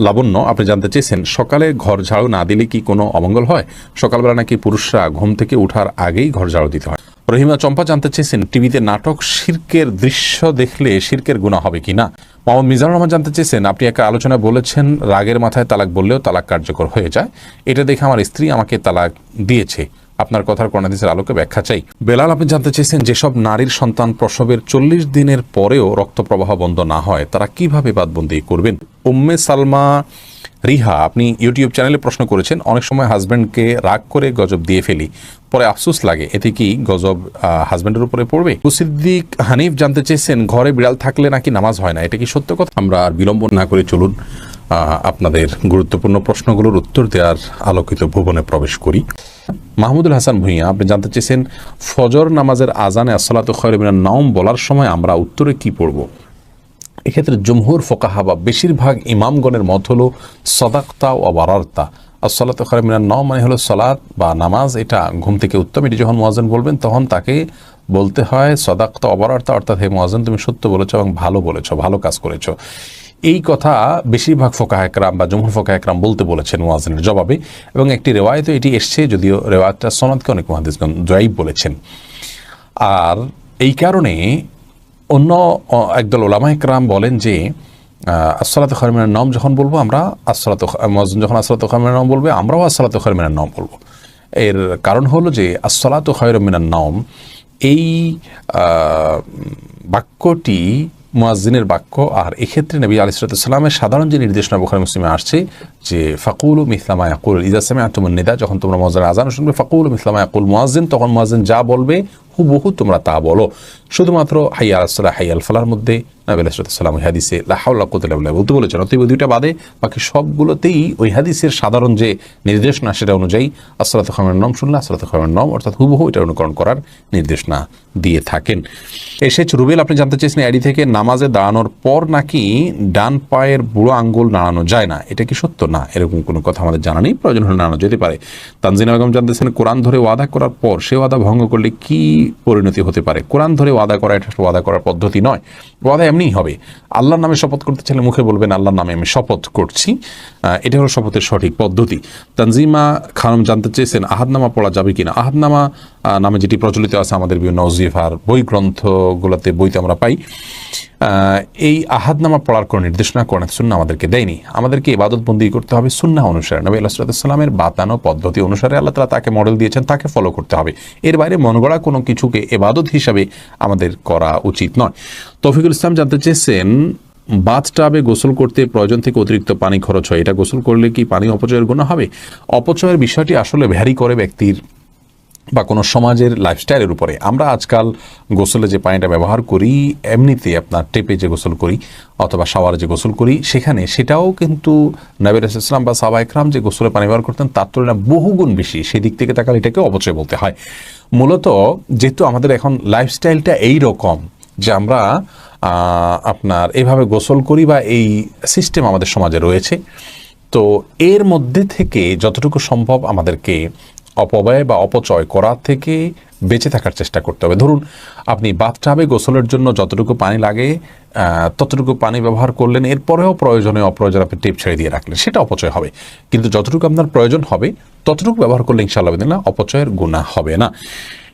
লাবণ্য, আপনি জানতে চেয়েছেন, সকালে ঘর ঝাড়ু না দিলে কি কোনো অমঙ্গল হয়? সকালবেলা নাকি পুরুষরা ঘুম থেকে ওঠার আগেই ঘর ঝাড়ু দিতে হয়। রহিমা চম্পা জানতে চেয়েছেন, টিভিতে নাটক শির্কের দৃশ্য দেখলে শির্কের গুণা হবে কি না? মোহাম্মদ মিজানুর রহমান জানতে চেয়েছেন, আপনি একটা আলোচনায় বলেছেন, রাগের মাথায় তালাক বললেও তালাক কার্যকর হয়ে যায়। এটা দেখে আমার স্ত্রী আমাকে তালাক দিয়েছে। আপনার কথার কর্ণাদিসের আলোকে ব্যাখ্যা চাই। বেলাল, আপনি জানতে চেয়েছেন যেসব নারীর সন্তান প্রসবের চল্লিশ দিনের পরেও রক্ত প্রবাহ বন্ধ না হয়, তারা কীভাবে বাদবন্দি করবেন? উম্মে সালমা রিহা, আপনি ইউটিউব চ্যানেলে প্রশ্ন করেছেন, অনেক সময় হাজব্যান্ডকে রাগ করে গজব দিয়ে ফেলি, পরে আফসোস লাগে, এতে কি গজব হাজব্যান্ডের উপরে পড়বে? সিদ্দিক হানিফ জানতে চেয়েছেন, ঘরে বিড়াল থাকলে নাকি নামাজ হয় না, এটা কি সত্য কথা? আমরা আর বিলম্ব না করে চলুন আপনাদের গুরুত্বপূর্ণ প্রশ্নগুলোর উত্তর দেওয়ার আলোকিত ভুবনে প্রবেশ করি। মাহমুদুল হাসান ভুঁইয়া, আপনি জানতে চেয়েছেন ফজর নামাজের আজানে আসসালাত খয়রমিনা নাম বলার সময় আমরা উত্তরে কি পড়ব? এক্ষেত্রে জমহুর ফোকাহা বা বেশিরভাগ ইমামগণের মত হলো সদাক্তা ও বারার্তা। আর সলাত খরমিনার ন মানে হলো সলাৎ বা নামাজ, এটা ঘুম থেকে উত্তম। এটি যখন মোয়াজেন বলবেন, তখন তাকে বলতে হয় সদাক্তা অবরার্তা অর্থাৎ হে মোয়াজেন তুমি সত্য বলেছ এবং ভালো বলেছ, ভালো কাজ করেছ। এই কথা বেশিরভাগ ফোকা একরাম বা জমহুর ফোকা একরাম বলতে বলেছেন মোয়াজেনের জবাবে এবং একটি রেওয়ায়তে এটি এসছে যদিও রেওয়ায়তটা সনদকে অনেক মহাদিসগণ জয়ীব বলেছেন। আর এই কারণে অন্য একদল ওলামা একরাম বলেন যে আসলাত খরমিনের নাম যখন বলব আমরা আসসালাত মজন যখন আসসালাত খরমিনের নাম বলবে, আমরাও আসলাত খরমিনের নাম বলব। এর কারণ হলো যে, আসসালাত খয়রমিনার নাম এই বাক্যটি মুয়াজ্জিনের বাক্য, আর এক্ষেত্রে নবী আলিসালামের সাধারণ যে নির্দেশনা বোখারি মুসলিমে আসছে যে ফাকুল ও মিসলামা ইয়াকুল ইজাসমে আতমন যখন তোমরা মজার আজান শুনবে, ফাকুল ও মিসলামা ইয়াকুল তখন মুয়াজ্জিন যা বলবে হুবহু তোমরা তা বলো। শুধুমাত্র হাইয়া আসলা হাইয়া আল ফালার মধ্যে নবী আলাইসালাম ওই হাদিসে লাহাউল্লাহ কুতুল্লাহ বলতে বলেছেন, অতএব দুইটা বাদে বাকি সবগুলোতেই ওই হাদিসের সাধারণ যে নির্দেশনা সেটা অনুযায়ী আসলাত খামের নাম শুনলে আসলাত খামের নাম, অর্থাৎ হুবহু এটা অনুকরণ করার নির্দেশনা দিয়ে থাকেন। এসেছ রুবেল, আপনি জানতে চেয়েছেন এডি থেকে নামাজে দাঁড়ানোর পর নাকি ডান পায়ের বুড়ো আঙ্গুল নাড়ানো যায় না? এটা কি সত্য? না, এরকম কোনো কথা আমাদের জানা নেই, প্রয়োজন হলে নাড়ানো যেতে পারে। তানজিনা বেগম জানতেছেন কোরআন ধরে ওয়াদা করার পর সে ওয়াদা ভঙ্গ করলে কি পরিণতি হতে পারে। কোরআন ধরে ওয়াদা করা এটা ওয়াদা করার পদ্ধতি নয়। ওয়াদা এমনিই হবে। আল্লাহর নামে শপথ করতে চাইলে মুখে বলবেন, আল্লাহর নামে আমি শপথ করছি। এটা হলো শপথের সঠিক পদ্ধতি। তানজিমা খানম জানতে চেয়েছেন, আহাদনামা পড়া যাবে কিনা? আহাদনামা নামে যেটি প্রচলিত আছে আমাদের বিভিন্ন ওজিফার বই গ্রন্থগুলোতে বইতে আমরা পাই। এই আহাদনামা পড়ার কোনো নির্দেশনা কোরআন সুন্না আমাদেরকে দেয়নি। আমাদেরকে ইবাদত বন্দি করতে হবে সুন্না অনুসারে। নবী আল্লাহামের বাতানো পদ্ধতি অনুসারে আল্লাহ তালা তাকে মডেল দিয়েছেন, তাকে ফলো করতে হবে। এর বাইরে মনগড়া কোনো কিছুকে এবাদত হিসাবে আমাদের করা উচিত নয়। তফিকুল ইসলাম জানতে চেয়েছেন বাথটাবে গোসল করতে প্রয়োজন থেকে অতিরিক্ত পানি খরচ হয়, এটা গোসল করলে কি পানি অপচয়ের গুণ হবে? অপচয়ের বিষয়টি আসলে ভ্যারি করে ব্যক্তির বা কোনো সমাজের লাইফস্টাইলের উপরে। আমরা আজকাল গোসলে যে পানিটা ব্যবহার করি, এমনিতে আপনার টেপে যে গোসল করি অথবা শাওয়ারে যে গোসল করি, সেখানে সেটাও কিন্তু নবীর ইসলাম বা সাবা একরাম যে গোসলে পানি ব্যবহার করতেন, তার তুলনায় বহুগুণ বেশি। সেই দিক থেকে তাকালে এটাকে অপচয় বলতে হয়। মূলত যেহেতু আমাদের এখন লাইফস্টাইলটা এই রকম যে আমরা আপনার এভাবে গোসল করি বা এই সিস্টেম আমাদের সমাজে রয়েছে, তো এর মধ্যে থেকে যতটুকু সম্ভব আমাদেরকে অপব্যয় বা অপচয় করা থেকে বেঁচে থাকার চেষ্টা করতে হবে। ধরুন, আপনি বাথটাবে গোসলের জন্য যতটুকু পানি লাগে ততটুকু পানি ব্যবহার করলেন, এরপরেও প্রয়োজনে অপ্রয়োজন আপনি টেপ ছেড়ে দিয়ে রাখলেন, সেটা অপচয় হবে। কিন্তু যতটুকু আপনার প্রয়োজন হবে, ততটুকু ব্যবহার করলে ইনশাআল্লাহ না অপচয়ের গুণা হবে না।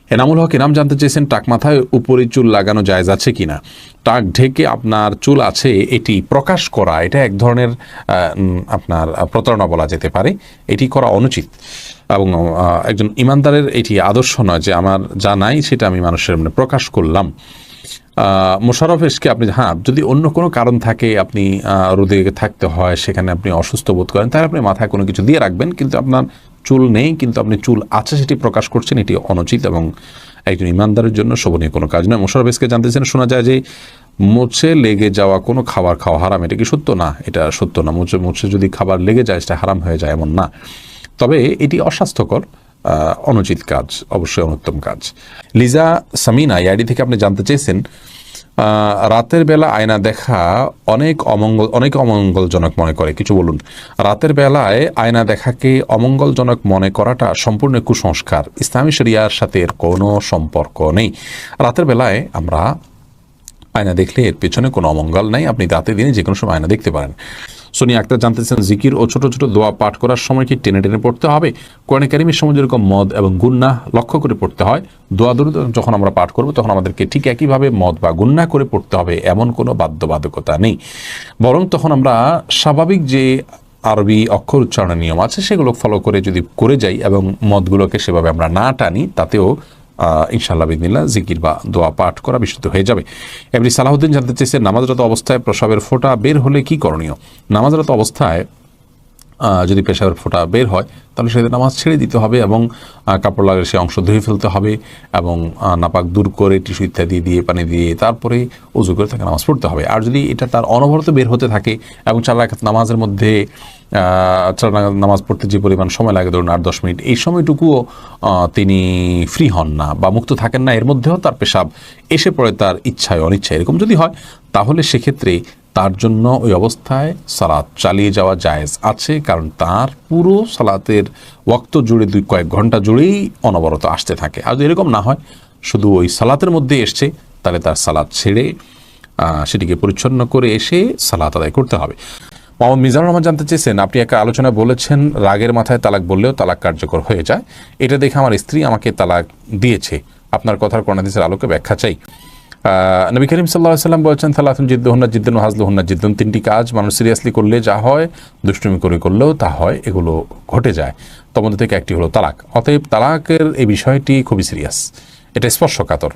এনামুল হক নাম জানতে চেয়েছেন টাক মাথায় উপরে চুল লাগানো জায়জ আছে কিনা? টাক ঢেকে আপনার চুল আছে এটি প্রকাশ করা এটা এক ধরনের আপনার প্রতারণা বলা যেতে পারে। এটি করা অনুচিত। এবং একজন ইমানদারের এটি আদর্শ নয় যে আমার যা নাই সেটা আমি মানুষের মানে প্রকাশ করলাম। আহ, মোশাররফ এসকে আপনি হ্যাঁ যদি অন্য কোনো কারণ থাকে আপনি রোদে থাকতে হয় সেখানে আপনি অসুস্থ বোধ করেন তাহলে আপনি মাথায় কোনো কিছু দিয়ে রাখবেন কিন্তু আপনার চুল নেই, কিন্তু আপনি চুল আছে সেটি প্রকাশ করছেন, এটি অনুচিত এবং একজন ইমানদারের জন্য শোভনীয় কোনো কাজ নয়। মোশাররফ এসকে জানতেছেন শোনা যায় যে, মুছে লেগে যাওয়া কোনো খাবার খাওয়া হারাম। এটা কি সত্য? না, এটা সত্য না। মুছে মুছে যদি খাবার লেগে যায়, সেটা হারাম হয়ে যায় এমন না। তবে এটি অস্বাস্থ্যকর অনুচিত কাজ, অবশ্যই অনুত্তম কাজ। লিজা সামিনা ইয়াডি থেকে আপনি জানতে চেয়েছেন রাতের বেলা আয়না দেখা অনেক অমঙ্গল অনেক অমঙ্গলজনক মনে করে। কিছু বলুন। রাতের বেলায় আয়না দেখাকে অমঙ্গলজনক মনে করাটা সম্পূর্ণ কুসংস্কার। ইসলামী শরিয়ার সাথে এর কোনো সম্পর্ক নেই। রাতের বেলায় আমরা আয়না দেখলে এর পেছনে কোনো অমঙ্গল নাই। আপনি রাতে দিনে যে কোনো সময় আয়না দেখতে পারেন। সোনিয়া আক্তার জানতে জানতেছেন জিকির ও ছোট ছোট দোয়া পাঠ করার সময় কি টেনে টেনে পড়তে হবে? কোরআনে কারিমের সময় যেরকম মদ এবং গুন্না লক্ষ্য করে পড়তে হয়, দোয়া দরুদ যখন আমরা পাঠ করব তখন আমাদেরকে ঠিক একইভাবে মদ বা গুন্না করে পড়তে হবে, এমন কোনো বাধ্যবাধকতা নেই। বরং তখন আমরা স্বাভাবিক যে আরবি অক্ষর উচ্চারণের নিয়ম আছে সেগুলো ফলো করে যদি করে যাই এবং মদগুলোকে সেভাবে আমরা না টানি, তাতেও আহ, ইনশাআল্লাহ বিদিল্লা জিকির বা দোয়া পাঠ করা বিশুদ্ধ হয়ে যাবে। এমনি সালাহুদ্দিন জানতে চেয়েছে নামাজরত অবস্থায় প্রসাবের ফোঁটা বের হলে কি করণীয়? নামাজরত অবস্থায় যদি পেশাবের ফোঁটা বের হয় তাহলে সেদিন নামাজ ছেড়ে দিতে হবে এবং কাপড় লাগালে সে অংশ ধুয়ে ফেলতে হবে এবং নাপাক দূর করে টিস্যু ইত্যাদি দিয়ে পানি দিয়ে তারপরে উজু করে তাকে নামাজ পড়তে হবে। আর যদি এটা তার অনবরত বের হতে থাকে এবং চার রাখাত নামাজের মধ্যে চার নামাজ পড়তে যে পরিমাণ সময় লাগে, ধরুন আট, দশ মিনিট, এই সময়টুকুও তিনি ফ্রি হন না বা মুক্ত থাকেন না, এর মধ্যেও তার পেশাব এসে পড়ে তার ইচ্ছায়, অনিচ্ছায়। এরকম যদি হয়, তাহলে সেক্ষেত্রে তার জন্য ওই অবস্থায় সালাত চালিয়ে যাওয়া জায়েজ আছে, কারণ তার পুরো সালাতের ওয়াক্ত জুড়ে দুই কয়েক ঘণ্টা জুড়েই অনবরত আসতে থাকে। আর এরকম না হয়, শুধু ওই সালাতের মধ্যে এসছে, তাহলে তার সালাত ছেড়ে সেটিকে পরিচ্ছন্ন করে এসে সালাত আদায় করতে হবে। মোহাম্মদ মিজানুর রহমান জানতে চেয়েছেন, আপনি একটা আলোচনা বলেছেন, রাগের মাথায় তালাক বললেও তালাক কার্যকর হয়ে যায়। এটা দেখে আমার স্ত্রী আমাকে তালাক দিয়েছে। আপনার কথার করোনাদিসের আলোকে ব্যাখ্যা চাই। নবী করিম সাল্লাহ সাল্লাম বলছেন তালাতুন জিদ্দুহন্না জিদ্দুন হাজলুহন্না জিদ্দুন। তিনটি কাজ, মানুষ সিরিয়াসলি করলে যা হয়, দুষ্টুমি করে করলেও তা হয়, এগুলো ঘটে যায়। মধ্যে থেকে একটি হলো তালাক। অতএব তালাকের এই বিষয়টি খুবই সিরিয়াস। এটা স্পর্শকাতর।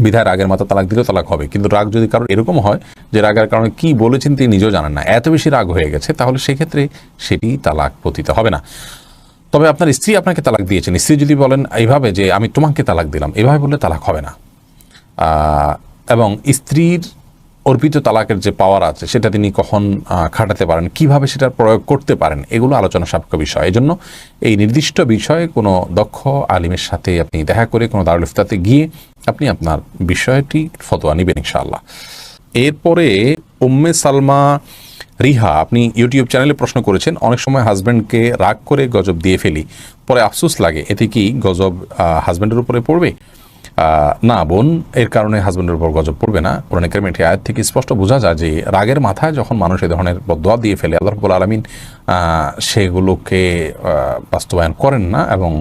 বিধায় রাগের মাথা তালাক দিলেও তালাক হবে। কিন্তু রাগ যদি কারোর এরকম হয় যে রাগের কারণে কি বলেছেন তিনি নিজেও জানেন না। এত বেশি রাগ হয়ে গেছে, তাহলে সেক্ষেত্রে সেটি তালাক পতিত হবে না। তবে আপনার স্ত্রী আপনাকে তালাক দিয়েছেন। স্ত্রী যদি বলেন এইভাবে যে, আমি তোমাকে তালাক দিলাম। এভাবে বললে তালাক হবে না। এবং স্ত্রীর অর্পিত তালাকের যে পাওয়ার আছে, সেটা তিনি কখন খাটাতে পারেন, কীভাবে সেটার প্রয়োগ করতে পারেন, এগুলো আলোচনা সাপেক্ষ বিষয়। এই জন্য এই নির্দিষ্ট বিষয়ে কোনো দক্ষ আলিমের সাথে আপনি দেখা করে, কোনো দারুল ইফতাতে গিয়ে আপনি আপনার বিষয়টি ফতোয়া নেবেন ইনশাআল্লাহ। এরপরে উম্মে সালমা রিহা, আপনি ইউটিউব চ্যানেলে প্রশ্ন করেছেন, অনেক সময় হাজব্যান্ডকে রাগ করে গজব দিয়ে ফেলি, পরে আফসোস লাগে, এতে কি গজব হাজব্যান্ডের উপরে পড়বে? না বোন, এর কারণে হাজব্যান্ডের উপর গজব পড়বে না। কোরআন কারিমের একটি আয়াত থেকে স্পষ্ট বোঝা যায় যে রাগের মাথায় যখন মানুষ এ ধরনের বদোয়া দিয়ে ফেলে, আল্লাহ রব্বুল আলমিন সেগুলোকে বাস্তবায়ন করেন না এবং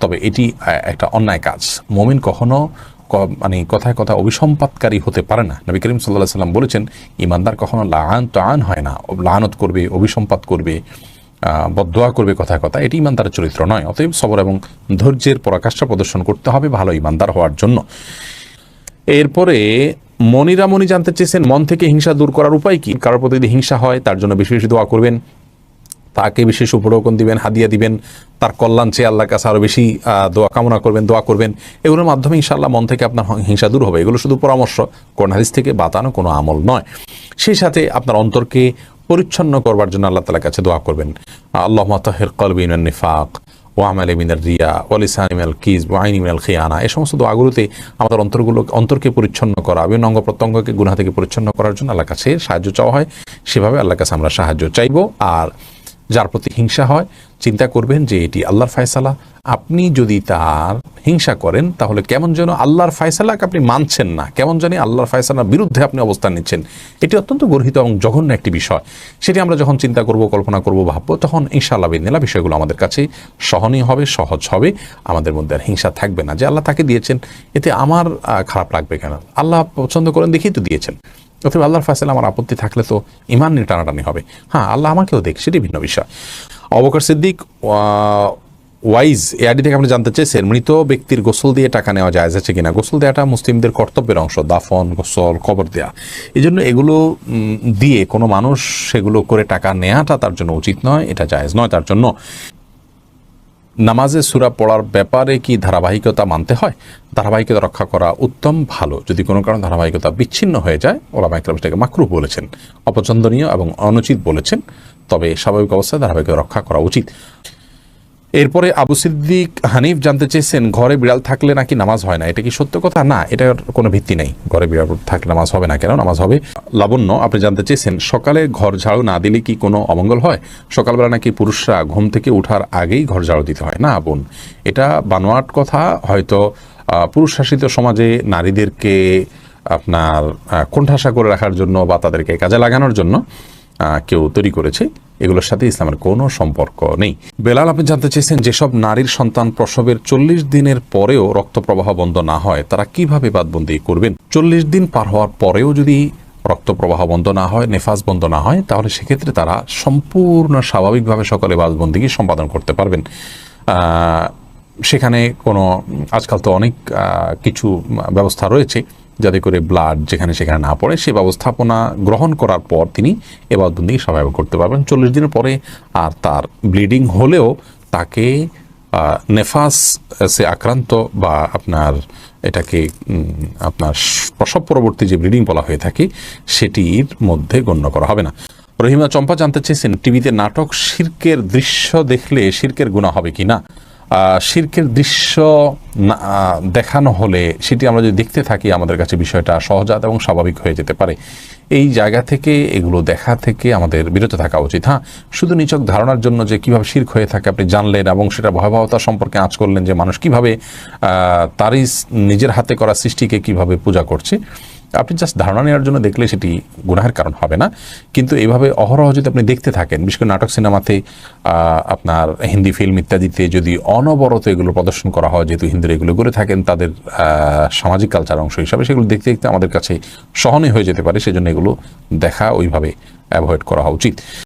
তবে এটি একটা অন্যায় কাজ। মমিন কখনো মানে কথায় কথা অভিসম্পাতকারী হতে পারে না। নবী করিম সাল্লাহ সাল্লাম বলেছেন, ইমানদার কখনো লান তো আন হয় না। লানত করবে, অভিসম্পাত করবে। আহ, বদদোয়া করবে কথায় কথা। এটি ইমানদারের চরিত্র নয় অতএব সবর এবং ধৈর্যের পরাকাষ্ঠা প্রদর্শন করতে হবে ভালো ইমানদার হওয়ার জন্য। এরপরে মনিরা মনি জানতে চেয়েছেন মন থেকে হিংসা দূর করার উপায় কি? কারোর প্রতি যদি হিংসা হয় তার জন্য বেশি দোয়া করবেন। তাকে বিশেষ উপঢৌকন দিবেন হাদিয়া দিবেন তার কল্যাণ চেয়ে আল্লাহর কাছে আরও বেশি দোয়া কামনা করবেন দোয়া করবেন। এগুলোর মাধ্যমে ইনশাআল্লাহ মন থেকে আপনার হিংসা দূর হবে। এগুলো শুধু পরামর্শ কোন হাদিস থেকে বাতানো কোনো আমল নয়। সেই সাথে আপনার অন্তরকে পরিচ্ছন্ন করবার জন্য আল্লাহ তালার কাছে দোয়া করবেন। আল্লাহ মাতাহের কলবিন নিফাক ও আমাল রিয়া ওয়ালিসান ইমেল কিজ ওয়াইন ইমেল খিয়ানা। এই সমস্ত দোয়াগুলোতে আমাদের অন্তরগুলো অন্তরকে পরিচ্ছন্ন করা, বিভিন্ন অঙ্গ প্রত্যঙ্গকে গুণা থেকে পরিচ্ছন্ন করার জন্য আল্লাহ কাছে সাহায্য চাওয়া হয়। সেভাবে আল্লাহ কাছে আমরা সাহায্য চাইব। আর যার প্রতি হিংসা হয়, চিন্তা করবেন যে এটি আল্লাহর ফায়সালা। আপনি যদি তার হিংসা করেন, তাহলে কেমন যেন আল্লাহর ফায়সালাকে আপনি মানছেন না। কেমন জানি আল্লাহর ফায়সালার বিরুদ্ধে আপনি অবস্থান নিচ্ছেন। এটি অত্যন্ত গর্হিত এবং জঘন্য একটি বিষয়। সেটি আমরা যখন চিন্তা করব, কল্পনা করব, ভাববো, তখন ইনশাআল্লাহ বিদিনা বিষয়গুলো আমাদের কাছে সহনীয় হবে, সহজ হবে। আমাদের মধ্যে আর হিংসা থাকবে না যে আল্লাহ তাকে দিয়েছেন। এতে আমার খারাপ লাগবে কেন? আল্লাহ পছন্দ করেন দেখেই তো দিয়েছেন। অথবা আল্লাহর ফায়সালা আমার আপত্তি থাকলে তো ইমান নিয়ে টানাটানি হবে। হ্যাঁ আল্লাহ আমাকেও দেখ, সেটি ভিন্ন বিষয়। অবকর সিদ্দিক ওয়াইজ এ আইডি থেকে আপনি জানতে চেয়েছেন মৃত ব্যক্তির গোসল দিয়ে টাকা নেওয়া যায় আছে কিনা? গোসল দেওয়াটা মুসলিমদের কর্তব্যের অংশ, দাফন, গোসল, কবর দেয়া। এই জন্য এগুলো দিয়ে কোনো মানুষ সেগুলো করে টাকা নেওয়াটা তার জন্য উচিত নয়, এটা জায়েজ নয় তার জন্য। নামাজে সুরা পড়ার ব্যাপারে কি ধারাবাহিকতা মানতে হয়? ধারাবাহিকতা রক্ষা করা উত্তম, ভালো। যদি কোনো কারণে ধারাবাহিকতা বিচ্ছিন্ন হয়ে যায় ওরা সেটাকে মাকরু বলেছেন। অপছন্দনীয় এবং অনুচিত বলেছেন। তবে স্বাভাবিক অবস্থায় ধারাবাহিকতা রক্ষা করা উচিত। এরপরে আবু সিদ্দিক হানিফ জানতে চেয়েছেন, ঘরে বিড়াল থাকলে নাকি নামাজ হয় না? এটা কি সত্য কথা? না, এটার কোনো ভিত্তি নেই। ঘরে বিড়াল থাকলে নামাজ হবে না কেন? নামাজ হবে লাবণ্য। আপনি জানতে চেয়েছেন, সকালে ঘর ঝাড়ু না দিলে কি কোনো অমঙ্গল হয়? সকালবেলা নাকি পুরুষরা ঘুম থেকে ওঠার আগেই ঘর ঝাড়ু দিতে হয়? না, বোন। এটা বানোয়াট কথা। হয়তো পুরুষ শাসিত সমাজে নারীদেরকে আপনার কোণঠাসা করে রাখার জন্য বা তাদেরকে কাজে লাগানোর জন্য। কেউ তৈরি করেছে, এগুলোর সাথে ইসলামের কোনো সম্পর্ক নেই। বেলাল, আপনি জানতে চেয়েছেন যেসব নারীর সন্তান প্রসবের চল্লিশ দিনের পরেও রক্ত প্রবাহ বন্ধ না হয়, তারা কীভাবে বাদবন্দি করবেন? চল্লিশ দিন পার হওয়ার পরেও যদি রক্ত প্রবাহ বন্ধ না হয় নেফাজ বন্ধ না হয়, তাহলে সেক্ষেত্রে তারা সম্পূর্ণ স্বাভাবিকভাবে সকলে বাদবন্দিকে সম্পাদন করতে পারবেন। সেখানে কোনো, আজকাল তো অনেক কিছু ব্যবস্থা রয়েছে। যাতে করে ব্লাড যেখানে সেখানে না পড়ে, সে ব্যবস্থাপনা গ্রহণ করার পর তিনি এবার এবাদবন্দি স্বাভাবিক করতে পারবেন। চল্লিশ দিনের পরে আর তার ব্লিডিং হলেও তাকে নেফাস সে আক্রান্ত বা আপনার এটাকে আপনার প্রসব পরবর্তী যে ব্লিডিং বলা হয়ে থাকে, সেটির মধ্যে গণ্য করা হবে না। রহিমা চম্পা জানতে চেয়েছেন, টিভিতে নাটক শির্কের দৃশ্য দেখলে শির্কের গুণা হবে কি না? শির্কের দৃশ্য দেখানো হলে সেটি আমরা যদি দেখতে থাকি, আমাদের কাছে বিষয়টা সহজাত এবং স্বাভাবিক হয়ে যেতে পারে। এই জায়গা থেকে, এগুলো দেখা থেকে আমাদের বিরত থাকা উচিত। হ্যাঁ শুধু নিচক ধারণার জন্য যে কীভাবে শির্ক হয়ে থাকে আপনি জানলেন এবং সেটা ভয়াবহতা সম্পর্কে আঁচ করলেন যে মানুষ কীভাবে তারই নিজের হাতে করা সৃষ্টিকে কীভাবে পূজা করছে। আপনি জাস্ট ধারণা নেওয়ার জন্য দেখলে সেটি গুনাহের কারণ হবে না। কিন্তু এইভাবে অহরহ যদি আপনি দেখতে থাকেন, বিশেষ করে নাটক সিনেমাতে আপনার হিন্দি ফিল্ম ইত্যাদিতে যদি অনবরত এগুলো প্রদর্শন করা হয়, যেহেতু হিন্দুরা এগুলো করে থাকেন, তাদের সামাজিক কালচার অংশ হিসাবে সেগুলো দেখতে দেখতে আমাদের কাছে সহনীয় হয়ে যেতে পারে, সেজন্য এগুলো দেখা ওইভাবে অ্যাভয়েড করা উচিত।